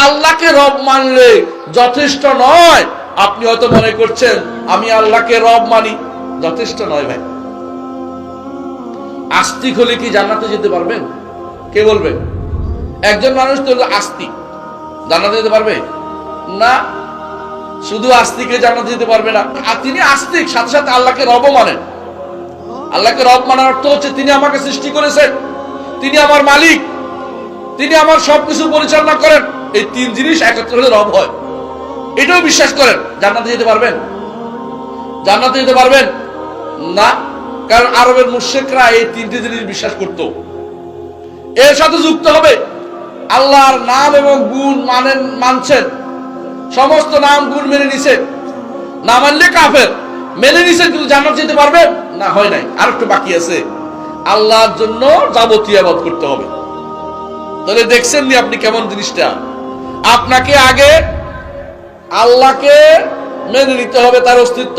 আল্লাহকে রব মানলে যথেষ্ট নয়। আপনি হয়তো মনে করছেন, আমি আল্লাহকে রব মানি। যথেষ্ট নয় ভাই। আস্তিক হলে কি জান্নাতে যেতে পারবেন? কে বলবেন একজন মানুষ তো আস্তিক। জান্নাতে যেতে পারবে? না। শুধু আস্তিকে জান্নাতে যেতে পারবে না। আর তিনি আস্তিক, সাথে সাথে আল্লাহকে রব মানেন। আল্লাহকে রব মানার অর্থ হচ্ছে তিনি আমাকে সৃষ্টি করেছেন। তিনি আমার মালিক। তিনি আমার সবকিছু পরিচালনা করেন। এই তিন জিনিস একত্র হলে রব হয়। এটাও বিশ্বাস করেন, জান্নাতে যেতে পারবেন। জান্নাতে যেতে পারবেন? না, কারণ আরবের মুশেকরা এই তিনটি জিনিস বিশ্বাস করত। এর সাথে যুক্ত হবে, আল্লাহর নাম এবং গুণ মানেন, মানছেন। সমস্ত নাম, গুণ মেনে নিছে না মানলে কাফের। মেনে নিছেন, কিন্তু জান্নাত যেতে পারবেন? না, হয় নাই। আর একটু বাকি আছে। আল্লাহর জন্য যাবতীয় আবাদ করতে হবে। তাহলে দেখছেন নি আপনি কেমন জিনিসটা? আপনাকে আগে আল্লাহকে মেনে নিতে হবে তার অস্তিত্ব।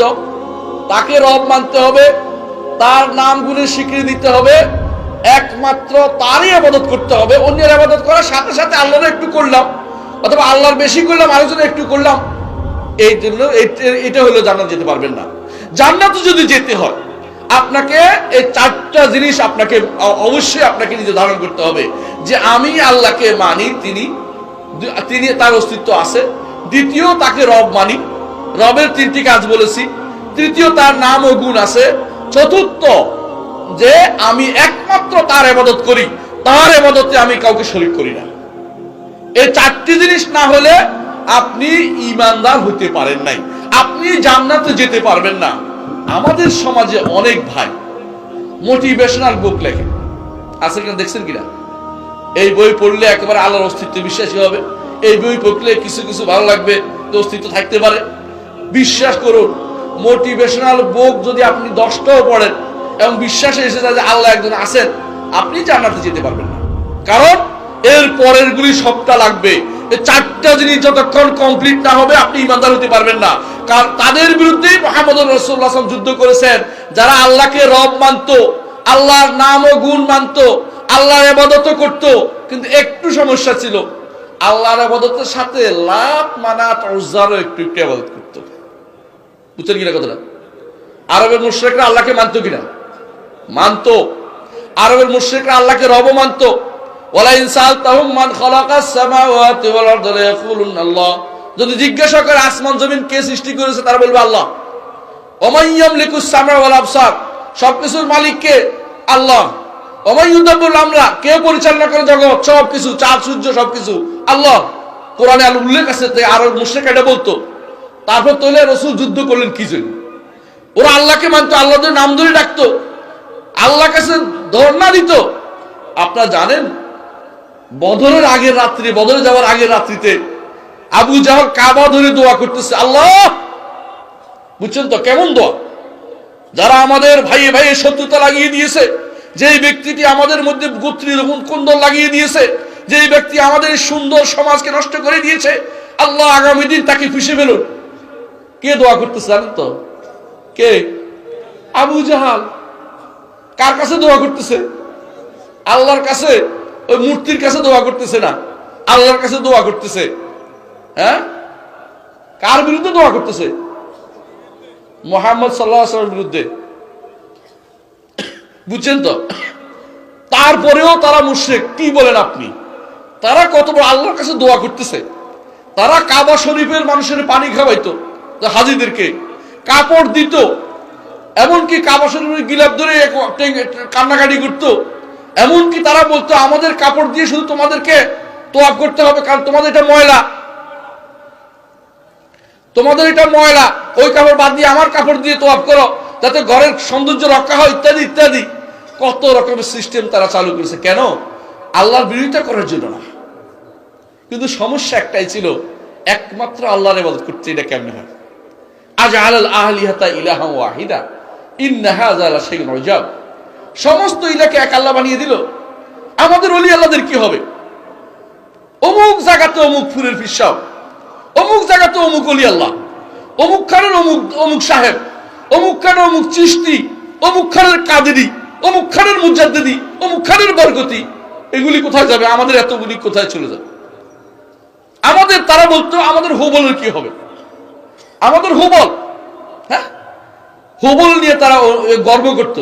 তাকে রব মানতে হবে, তার নাম গুণের স্বীকৃতি দিতে হবে, একমাত্র তারই আবাদত করতে হবে। অন্যের আবাদত করার সাথে সাথে আল্লাহর একটু করলাম, অথবা আল্লাহর বেশি করলাম আলোচনা একটু করলাম। এই জন্য এটা হলো জান্নাত যেতে পারবেন না। জান্নাতে যদি যেতে হয় আপনাকে এই চারটা জিনিস আপনাকে অবশ্যই আপনাকে নিজে ধারণ করতে হবে। যে আমি আল্লাহকে মানি, তিনি তিনি তার অস্তিত্ব আছে। দ্বিতীয়, তাকে রব মানি। রবের তিনটি কাজ বলেছি। তৃতীয়, তার নাম ও গুণ আছে। চতুর্থ, যে আমি একমাত্র তার এবাদত করি। তার এবাদতে আমি কাউকে শরিক করি না। এই চারটি জিনিস না হলে আপনি ইমানদার হতে পারেন নাই। আপনি জান্নাতে যেতে পারবেন না। আমাদের সমাজে অনেক ভাই মোটিভেশনাল বুক লেখে। আছে কিনা দেখছেন কিনা? এই বই পড়লে একেবারে আল্লাহর অস্তিত্বে বিশ্বাসী হবে। এই বই পড়লে কিছু কিছু ভালো লাগবে, তো অস্তিত্ব থাকতে পারে। বিশ্বাস করুন মোটিভেশনাল বুক যদি আপনি দশটাও পড়েন এবং বিশ্বাসে এসে যায় যে আল্লাহ একজন আছেন, আপনি জানাতে যেতে পারবেন না। কারণ এর পরের গুলি সবটা লাগবে। চারটা জিনিস যতক্ষণ কমপ্লিট না হবে, আপনি ইমানদার হতে পারবেন না। কারণ তাদের বিরুদ্ধেই মোহাম্মদ রসুল্লাহ আসলাম যুদ্ধ করেছেন। যারা আল্লাহকে রব মানতো, আল্লাহর নাম ও গুণ মানতো, আল্লাহর আবাদত করত, কিন্তু একটু সমস্যা ছিল, আল্লাহর আবাদতের সাথে লাভ, মানাত, উজ্জারও একটু একটু আবাদত করতো। বুঝছেন কিনা কথাটা? আরবের মুশ্রেকরা আল্লাহকে মানতো কিনা? মানতো। আরবের মুশ্রিকরা আল্লাহকে রব মানতো। মান আল্লাহ। যদি জিজ্ঞাসা করে আসমান, জমিন কে সৃষ্টি করেছে, তারা বলবে আল্লাহ। ওমান ইয়ামলিকুস সামা সবকিছুর মালিক কে? আল্লাহ। আমরা কে পরিচালনা করে জগৎ? সবকিছু, চাঁদ, সূর্য, সবকিছু। আল্লাহ। কোরআনে আল উল্লেখ আছে যে আরব মুশরিক এটা বলতো। তারপর তৈলে রসুল যুদ্ধ করলেন কি জন্য? ওরা আল্লাহকে মানতো, আল্লাহদের নাম ধরে ডাকতো। আল্লাহ কাছে ধর্ণা দিত। আপনারা জানেন বদরের আগের রাত্রি, বদরে যাওয়ার আগের রাত্রিতে আবু জাহল কাবা ধরে দোয়া করতেছে, আল্লাহ, বুঝছেন তো কেমন দোয়া? যারা আমাদের ভাইয়ে ভাইয়ে শত্রুতা লাগিয়ে দিয়েছে, যেই ব্যক্তিটি আমাদের মধ্যে গোত্রী রকম কুন্দর লাগিয়ে দিয়েছে, যেই ব্যক্তি আমাদের সুন্দর সমাজকে নষ্ট করে দিয়েছে, আল্লাহ আগামী দিন তাকে খুশি ফেলুন। কে দোয়া করতেছে জানেন তো? কে? আবু জাহাল। কার কাছে দোয়া করতেছে? আল্লাহর কাছে? ওই মূর্তির কাছে দোয়া করতেছে না। আল্লাহর কাছে দোয়া করতেছে। হ্যাঁ? কার বিরুদ্ধে দোয়া করতেছে? মোহাম্মদ সাল্লাহ বিরুদ্ধে। বুঝছেন তো? তারপরেও তারা মুশ্রিক, কি বলেন আপনি? তারা কত বড় আল্লাহর কাছে দোয়া করতেছে। তারা কাবা শরীফের মানুষের পানি খাওয়াইতো হাজিদেরকে। কাপড় দিত, এমনকি কাবা শরীফের গিলাপ ধরে কান্নাকাটি করতো। এমনকি তারা বলতো, আমাদের কাপড় দিয়ে শুধু তোমাদেরকে তোয়াব করতে হবে, কারণ তোমাদের এটা ময়লা। তোমাদের এটা ময়লা। ওই কাপড় বাদ দিয়ে আমার কাপড় দিয়ে তোয়াব করো, যাতে ঘরের সৌন্দর্য রক্ষা হয়, ইত্যাদি ইত্যাদি। কত রকমের সিস্টেম তারা চালু করেছে। কেন? আল্লাহর বিরোধিতা করার জন্য না। কিন্তু সমস্যা একটাই ছিল, একমাত্র আল্লাহর ইবাদত করতে এটা কেমনে হয়? আজ আল আহলিহাতা ইলাহা ওয়াহিদা, ইন্না হাযা লা শাইউন উজাব। সমস্ত ইলাকে এক আল্লাহ বানিয়ে দিল। আমাদের অলি আল্লাহদের কি হবে? অমুক জায়গাতে অমুক ফুলের ফিসাব অমুক জায়গাতে অমুক অলি আল্লাহ, অমুক খানের অমুক অমুক সাহেব, অমুক খানের অমুক চিস্তি অমুক খানের কাদেরি, অমুক খানের মুজাদ্দিদি, অমুক খানের বরকতি, এগুলি কোথায় যাবে? আমাদের এতগুলি কোথায় চলে যাবে? আমাদের তারা বলতো, আমাদের হুবলের কি হবে? আমাদের হুবল হ্যাঁ? হুবল নিয়ে তারা গর্ব করত।